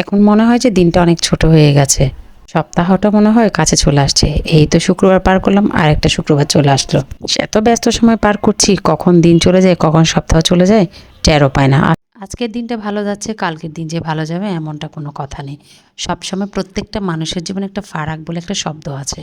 এখন মনে হয় যে দিনটা অনেক ছোট হয়ে গেছে। সপ্তাহটা মনে হয় কাছে চলে আসছে। এই তো শুক্রবার পার করলাম আর একটা শুক্রবার চলে আসলো। এত ব্যস্ত সময় পার করছি, কখন দিন চলে যায়, কখন সপ্তাহ চলে যায়, টেরও পায় না। আজকের দিনটা ভালো যাচ্ছে, কালকের দিন যে ভালো যাবে, এমনটা কোনো কথা নেই। সবসময় প্রত্যেকটা মানুষের জীবনে একটা ফারাক বলে একটা শব্দ আছে।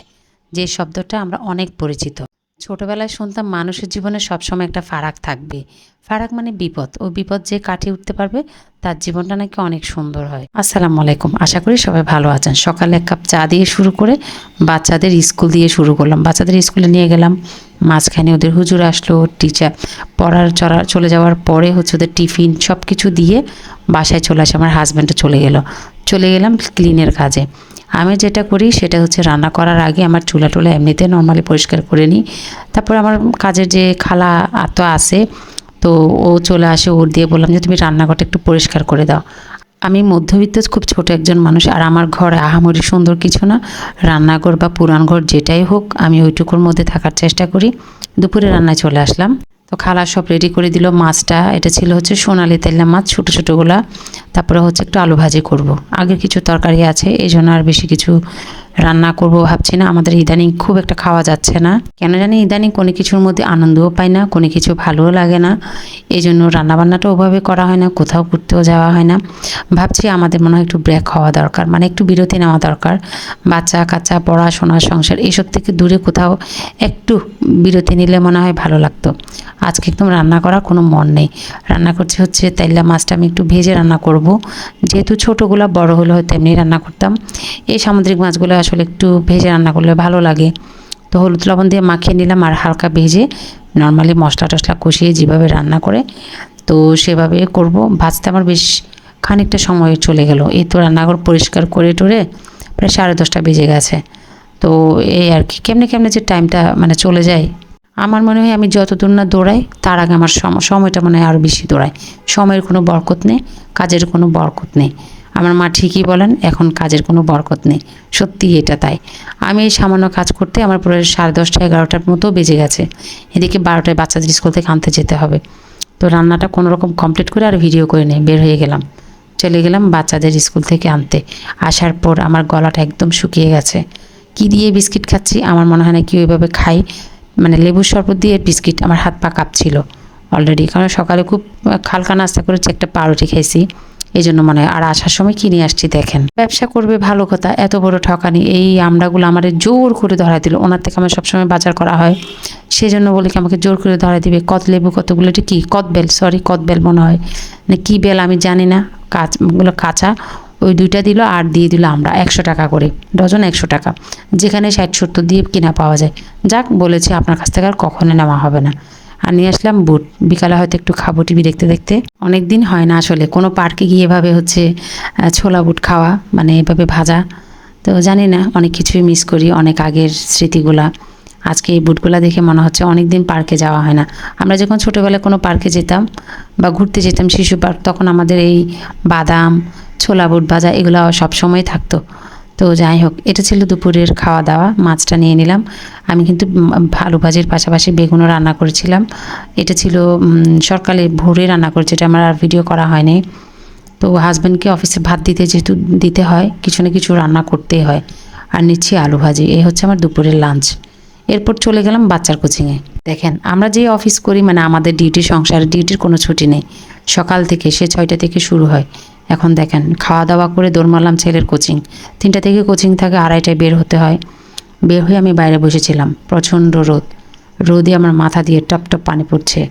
যে শব্দটা আমরা অনেক পরিচিত। ছোটবেলায় শুনতাম মানুষের জীবনে সবসময় একটা ফারাক থাকবে। ফারাক মানে বিপদ। ও বিপদ যে কাটিয়ে উঠতে পারবে, তার জীবনটা নাকি অনেক সুন্দর হয়। আসসালামু আলাইকুম। আশা করি সবাই ভালো আছেন। সকালে এক কাপ চা দিয়ে শুরু করে বাচ্চাদের স্কুল দিয়ে শুরু করলাম। বাচ্চাদের স্কুলে নিয়ে গেলাম। মাঝখানে ওদের হুজুর আসলো টিচার পড়ার, চড়া, চলে যাওয়ার পরে হচ্ছে ওদের টিফিন সব কিছু দিয়ে বাসায় চলে আসে। আমার হাজব্যান্ডও চলে গেল। চলে গেলাম ক্লিনের কাজে। আমি যেটা করি সেটা হচ্ছে রান্না করার আগে আমার চুলা টুলা এমনিতে নর্মালি পরিষ্কার করে নিই। তারপর আমার কাজের যে খালা তো আছে, তো ও চলে আসে, ওর দিয়ে বললাম যে তুমি রান্নাঘরটা একটু পরিষ্কার করে দাও। আমি মধ্যবিত্ত খুব ছোট একজন মানুষ, আর আমার ঘর আহামরি সুন্দর কিছু না। রান্নাঘর বা পুরান ঘর যেটাই হোক, আমি ওইটুকুর মধ্যে থাকার চেষ্টা করি। দুপুরে রান্নায় চলে আসলাম। তো খালা সব রেডি করে দিল, মাছটা এটা ছিল হচ্ছে সোনালি তেলা মাছ, ছোটো ছোটোগুলা তারপরে হচ্ছে একটু আলু ভাজি করব। আগে কিছু তরকারি আছে, এই জন্য আর বেশি কিছু রান্না করব ভাবছি না। আমাদের ইদানিং খুব একটা খাওয়া যাচ্ছে না। কেন জানি ইদানিং কোনো কিছুর মধ্যে আনন্দও পাই না, কোনো কিছু ভালোও লাগে না। এই জন্য রান্নাবান্নাটা ওভাবে করা হয় না, কোথাও ঘুরতেও যাওয়া হয় না। ভাবছি আমাদের মনে হয় একটু ব্রেক হওয়া দরকার মানে একটু বিরতি নেওয়া দরকার। বাচ্চা কাচ্চা, পড়াশোনা, সংসার, এসব থেকে দূরে কোথাও একটু বিরতি নিলে মনে হয় ভালো লাগতো। আজকে একদম রান্না করার কোনো মন নেই। রান্না করছে হচ্ছে তাইলা মাছটা আমি একটু ভেজে রান্না করব। যেহেতু ছোটোগুলো বড় হলে হয়তো এমনি রান্না করতাম। এই সামুদ্রিক মাছগুলো আসলে একটু ভেজে রান্না করলে ভালো লাগে। তো হলুদ লবণ দিয়ে মাখিয়ে নিলাম আর হালকা ভেজে নর্মালি মশলা টশলা কষিয়ে যেভাবে রান্না করে, তো সেভাবে করব। ভাজতে আমার বেশ খানিকটা সময় চলে গেল। এই তো রান্নাঘর পরিষ্কার করে টরে প্রায় সাড়ে দশটা বেজে গেছে। তো এই আর কি, কেমনে কেমনে যে টাইমটা মানে চলে যায়। আমার মনে হয় আমি যতদূর না দৌড়াই, তার আগে আমার সম- সময়টা মনে হয় আরও বেশি দৌড়ায়। সময়ের কোনো বরকত নেই, কাজের কোনো বরকত নেই। আমার মা ঠিকই বলেন, এখন কাজের কোনো বরকত নেই। সত্যি এটা তাই। আমি এই সামান্য কাজ করতে আমার পুরো সাড়ে দশটা, এগারোটার মতো বেজে গেছে। এদিকে বারোটায় বাচ্চাদের স্কুল থেকে আনতে যেতে হবে। তো রান্নাটা কোনো রকম কমপ্লিট করে আর ভিডিও করে নিয়ে বের হয়ে গেলাম। চলে গেলাম বাচ্চাদের স্কুল থেকে আনতে। আসার পর আমার গলাটা একদম শুকিয়ে গেছে। কি দিয়ে বিস্কিট খাচ্ছি? আমার মনে হয় না কি ওইভাবে খাই। মানে লেবুর শরবত দিয়ে বিস্কিট আমার হাত পা কাঁপছিল। অলরেডি কারণ সকালে খুব হালকা নাস্তা করেছি, একটা পাউরুটি খেয়েছি এই জন্য মনে হয়, আর আসার সময় কিনে আসছি দেখেন। ব্যবসা করবে, ভালো কথা। এত বড় ঠকানি, এই আমরাগুলো আমাদের জোর করে ধরা দিল। ওনার থেকে আমার সবসময় বাজার করা হয়। সেই জন্য বলে কি, আমাকে জোর করে ধরা দিবে। কত লেবু কতগুলো? এটা কি? কদবেল সরি কদবেল মনে হয়। মানে কী বেল আমি জানি না। কাঁচগুলো কাঁচা। ওই দুইটা দিল আর দিয়ে দিল আমরা একশো টাকা করে, ডজন একশো টাকা। যেখানে ষাট সত্তর দিয়ে কিনা পাওয়া যায়। যাক, বলেছি, আপনার কাছ থেকে আর কখনো নেওয়া হবে না। আর নিয়ে আসলাম বুট। বিকালে হয়তো একটু খাব টিভি দেখতে দেখতে। অনেক দিন হয় না আসলে। কোনো পার্কে গিয়ে এভাবে হচ্ছে ছোলা বুট খাওয়া মানে এভাবে ভাজা। তো জানি না, অনেক কিছুই মিস করি, অনেক আগের স্মৃতিগুলা। আজকে এই বুটগুলা দেখে মনে হচ্ছে অনেক দিন পার্কে যাওয়া হয় না। আমরা যখন ছোটোবেলায় কোনো পার্কে যেতাম বা ঘুরতে যেতাম শিশু পার্ক, তখন আমাদের এই বাদাম, ছোলা বুট ভাজা, এগুলো সবসময় থাকতো। তো যাই হোক, এটা ছিল দুপুরের খাওয়া দাওয়া মাছটা নিয়ে নিলাম। আমি কিন্তু আলু ভাজির পাশাপাশি বেগুনও রান্না করেছিলাম। এটা ছিল সকালে ভোরে রান্না করেছি, এটা আমার আর ভিডিও করা হয়নি। তো হাজব্যান্ডকে অফিসে ভাত দিতে যেহেতু দিতে হয়, কিছু না কিছু রান্না করতেই হয়। আর নিচ্ছি আলু ভাজি, এই হচ্ছে আমার দুপুরের লাঞ্চ এরপর চলে গেলাম বাচ্চার কোচিংয়ে দেখেন, আমরা যে অফিস করি মানে আমাদের ডিউটি সংসারের ডিউটির কোনো ছুটি নেই। সকাল থেকে, সে ছয়টা থেকে শুরু হয়। এখন দেখেন খাওয়া দাওয়া করে দৌড় মারলাম ছেলের কোচিং। তিনটা থেকে কোচিং থাকে, আড়াইটায় বের হতে হয়। বের হয়ে আমি বাইরে বসেছিলাম, প্রচণ্ড রোদ। রোদে আমার মাথা দিয়ে টপ টপ পানি পড়ছে।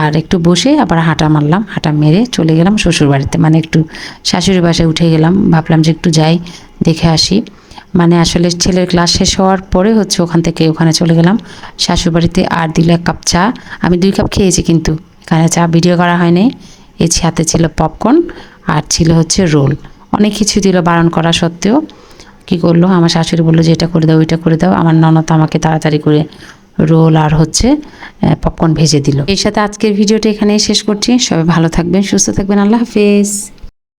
আর একটু বসে আবার হাঁটা মারলাম, হাঁটা মেরে চলে গেলাম শ্বশুর বাড়িতে মানে একটু শাশুড়ি বাসায় উঠে গেলাম, ভাবলাম যে একটু যাই, দেখে আসি। মানে আসলে ছেলের ক্লাস শেষ হওয়ার পরে হচ্ছে ওখান থেকে ওখানে চলে গেলাম। শাশুড় বাড়িতে আর দিল এক কাপ চা, আমি দুই কাপ খেয়েছি কিন্তু, এখানে চা ভিডিও করা হয়নি। এর সাথে ছিল পপকর্ন আর ছিল হচ্ছে রোল অনেক কিছু দিল বারণ করা সত্ত্বেও। কি করল? আমার শাশুড়ি বলল যে, এটা করে দাও, ওইটা করে দাও। আমার ননদ আমাকে তাড়াতাড়ি করে রোল আর হচ্ছে পপকর্ন ভেজে দিল। এর সাথে আজকের ভিডিওটা এখানেই শেষ করছি। সবাই ভালো থাকবেন, সুস্থ থাকবেন। আল্লাহ হাফেজ।